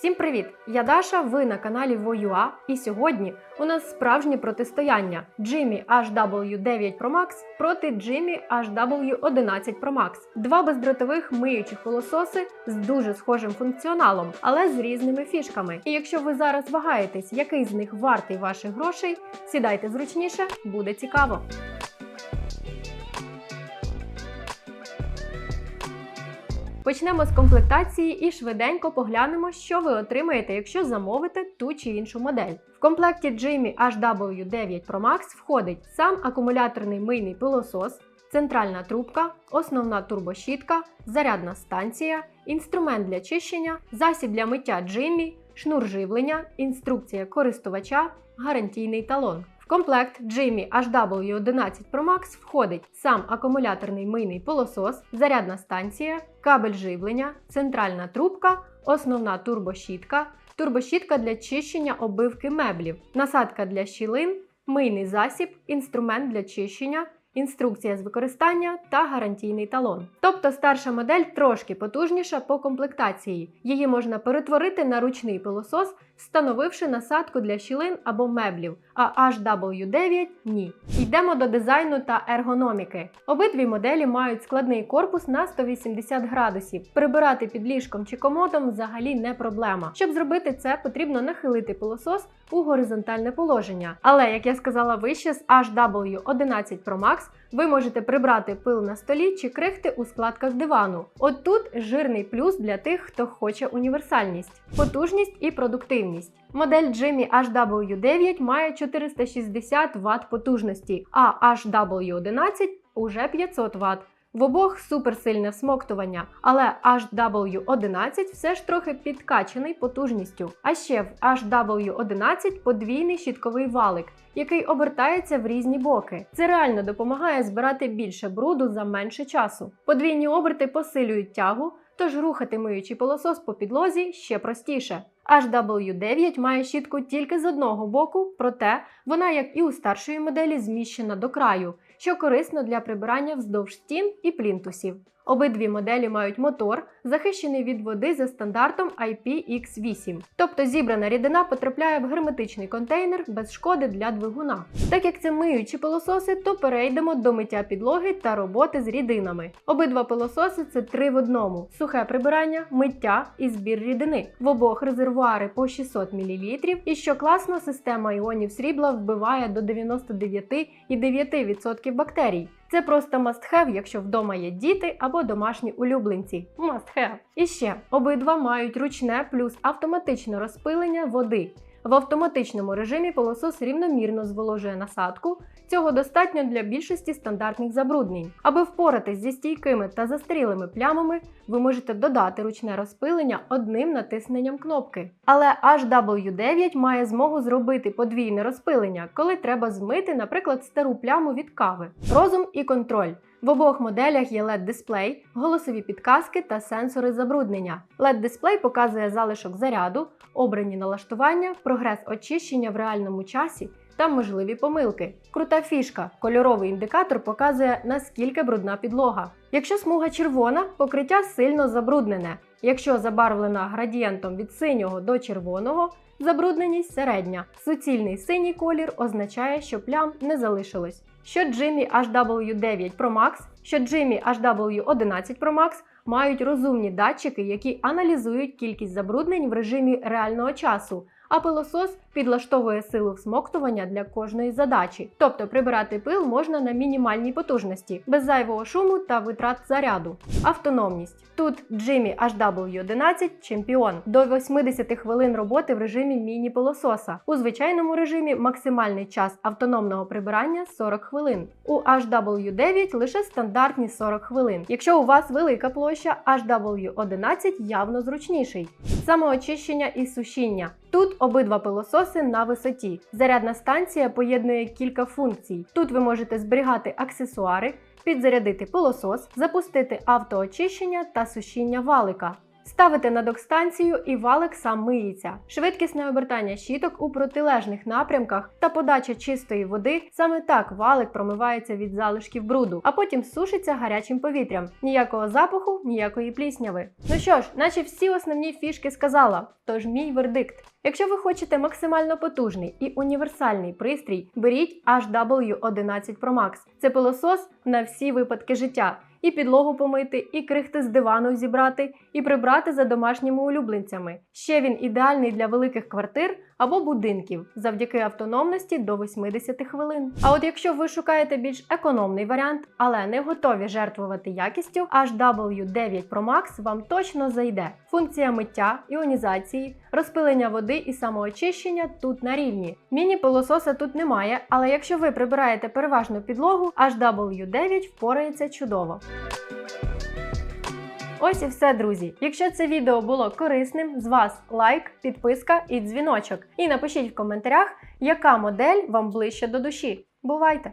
Всім привіт! Я Даша, ви на каналі Voua, і сьогодні у нас справжнє протистояння Jimmy HW9 Pro Max проти Jimmy HW11 Pro Max. Два бездротових миючих пилососи з дуже схожим функціоналом, але з різними фішками. І якщо ви зараз вагаєтесь, який з них вартий ваших грошей, сідайте зручніше, буде цікаво. Почнемо з комплектації і швиденько поглянемо, що ви отримаєте, якщо замовите ту чи іншу модель. В комплекті Jimmy HW9 Pro Max входить сам акумуляторний мийний пилосос, центральна трубка, основна турбощітка, зарядна станція, інструмент для чищення, засіб для миття Jimmy, шнур живлення, інструкція користувача, гарантійний талон. Комплект Jimmy HW11 Pro Max входить сам акумуляторний мийний пилосос, зарядна станція, кабель живлення, центральна трубка, основна турбощітка, турбощітка для чищення обивки меблів, насадка для щілин, мийний засіб, інструмент для чищення. Інструкція з використання та гарантійний талон. Тобто старша модель трошки потужніша по комплектації. Її можна перетворити на ручний пилосос, встановивши насадку для щілин або меблів, а HW9 ні. Йдемо до дизайну та ергономіки. Обидві моделі мають складний корпус на 180 градусів. Прибирати під ліжком чи комодом взагалі не проблема. Щоб зробити це, потрібно нахилити пилосос у горизонтальне положення. Але, як я сказала вище, з HW11 Pro Max ви можете прибрати пил на столі чи крихти у складках дивану. От тут жирний плюс для тих, хто хоче універсальність, потужність і продуктивність. Модель Jimmy HW9 має 460 Вт потужності, а HW11 уже 500 Вт. В обох суперсильне всмоктування, але HW11 все ж трохи підкачаний потужністю. А ще в HW11 подвійний щітковий валик, який обертається в різні боки. Це реально допомагає збирати більше бруду за менше часу. Подвійні оберти посилюють тягу, тож рухати миючий пилосос по підлозі ще простіше. HW9 має щітку тільки з одного боку, проте вона, як і у старшої моделі, зміщена до краю, що корисно для прибирання вздовж стін і плінтусів. Обидві моделі мають мотор, захищений від води за стандартом IPX8, тобто зібрана рідина потрапляє в герметичний контейнер без шкоди для двигуна. Так як це миючі пилососи, то перейдемо до миття підлоги та роботи з рідинами. Обидва пилососи це три в одному: сухе прибирання, миття і збір рідини. В обох резервуари по 600 мл, і що класно, система іонів срібла вбиває до 99,9% бактерій. Це просто must have, якщо вдома є діти або домашні улюбленці. Must have. І ще обидва мають ручне плюс автоматичне розпилення води. В автоматичному режимі пилосос рівномірно зволожує насадку. Цього достатньо для більшості стандартних забруднень. Аби впоратись зі стійкими та застарілими плямами, ви можете додати ручне розпилення одним натисненням кнопки. Але HW9 має змогу зробити подвійне розпилення, коли треба змити, наприклад, стару пляму від кави. Розум і контроль. В обох моделях є LED-дисплей, голосові підказки та сенсори забруднення. LED-дисплей показує залишок заряду, обрані налаштування, прогрес очищення в реальному часі та можливі помилки. Крута фішка. Кольоровий індикатор показує, наскільки брудна підлога. Якщо смуга червона, покриття сильно забруднене. Якщо забарвлена градієнтом від синього до червоного, забрудненість середня. Суцільний синій колір означає, що плям не залишилось. Що Jimmy HW9 Pro Max, що Jimmy HW11 Pro Max мають розумні датчики, які аналізують кількість забруднень в режимі реального часу, а пилосос підлаштовує силу всмоктування для кожної задачі. Тобто прибирати пил можна на мінімальній потужності, без зайвого шуму та витрат заряду. Автономність. Тут Jimmy HW11 чемпіон до 80 хвилин роботи в режимі міні-пилососа. У звичайному режимі максимальний час автономного прибирання 40 хвилин. У HW9 лише стандартні 40 хвилин. Якщо у вас велика площа, HW11 явно зручніший. Самоочищення і сушіння. Тут обидва пилососи на висоті. Зарядна станція поєднує кілька функцій. Тут ви можете зберігати аксесуари, підзарядити пилосос, запустити автоочищення та сушіння валика. Ставите на док-станцію і валик сам миється. Швидкісне обертання щіток у протилежних напрямках та подача чистої води саме так валик промивається від залишків бруду, а потім сушиться гарячим повітрям. Ніякого запаху, ніякої плісняви. Ну що ж, наче всі основні фішки сказала. Тож мій вердикт. Якщо ви хочете максимально потужний і універсальний пристрій, беріть HW11 Pro Max. Це пилосос на всі випадки життя. І підлогу помити, і крихти з дивану зібрати, і прибрати за домашніми улюбленцями. Ще він ідеальний для великих квартир або будинків завдяки автономності до 80 хвилин. А от якщо ви шукаєте більш економний варіант, але не готові жертвувати якістю, HW9 Pro Max вам точно зайде. Функція миття, іонізації, розпилення води і самоочищення тут на рівні. Міні-пилососа тут немає, але якщо ви прибираєте переважну підлогу, HW9 впорається чудово. Ось і все, друзі. Якщо це відео було корисним, з вас лайк, підписка і дзвіночок. І напишіть в коментарях, яка модель вам ближче до душі. Бувайте!